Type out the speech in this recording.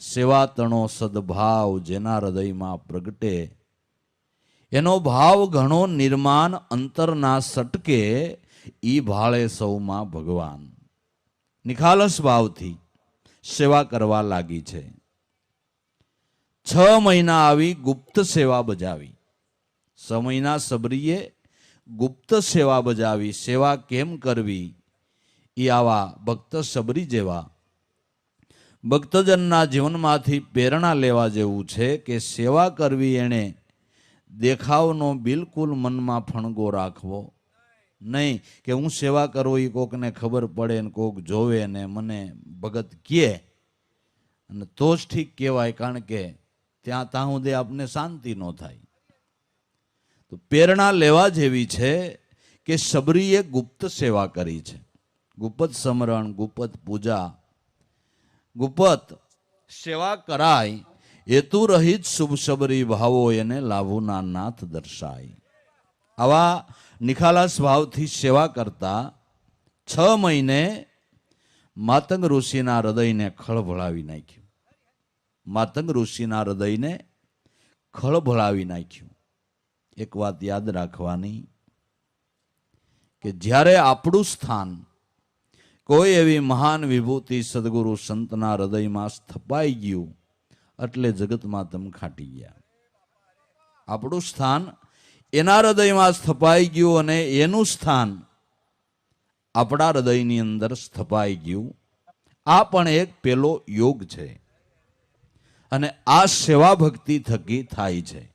સેવા તણો સદભાવ જેના હૃદયમાં પ્રગટે. એનો ભાવ ઘણો નિર્માણ અંતરના સટકે ઈ ભાળે સૌમાં ભગવાન. નિખાલસ ભાવથી સેવા કરવા લાગી છે. છ મહિના આવી ગુપ્ત સેવા બજાવી. છ મહિના સબરીએ ગુપ્ત સેવા બજાવી. સેવા કેમ કરવી? એ આવા ભક્ત સબરી જેવા ભક્તજનના જીવનમાંથી પ્રેરણા લેવા જેવું છે કે સેવા કરવી એણે દેખાવનો બિલકુલ મનમાં ફણગો રાખવો. નહીં, કે હું સેવા કરું એ કોકને ખબર પડે ને કોક જોવે ને મને ભગત કહે. અને તો જ ઠીક કહેવાય, કારણ કે ત્યાં ત્યાં સુધી આપને શાંતિ ન થાય. તો પ્રેરણા લેવા જેવી છે કે સબરીએ ગુપ્ત સેવા કરી છે. ગુપ્ત સમરણ, ગુપ્ત પૂજા ગુપ્ત સેવા કરાય, હેતુ રહિત શુભ સબરી ભાવો એને લાભુના નાથ દર્શાય. આવા નિખાલાસ ભાવથી સેવા કરતા છ મહિને માતંગ ઋષિના હૃદયને ખળભળાવી નાખ્યું. માતંગ ઋષિના હૃદયને ખળભળાવી નાખ્યું. એક વાત યાદ રાખવાની કે જ્યારે આપણું સ્થાન કોઈ એવી મહાન વિભૂતિ સદગુરુ સંતના હૃદયમાં સ્થપાઈ ગયું, એટલે જગતમાં તમ ખાટી ગયા. આપણું સ્થાન એના હૃદયમાં સ્થપાઈ ગયું અને એનું સ્થાન આપણા હૃદયની અંદર સ્થપાઈ ગયું. આ પણ એક પેલો યોગ છે. અને આ સેવા ભક્તિ થકી થાય છે.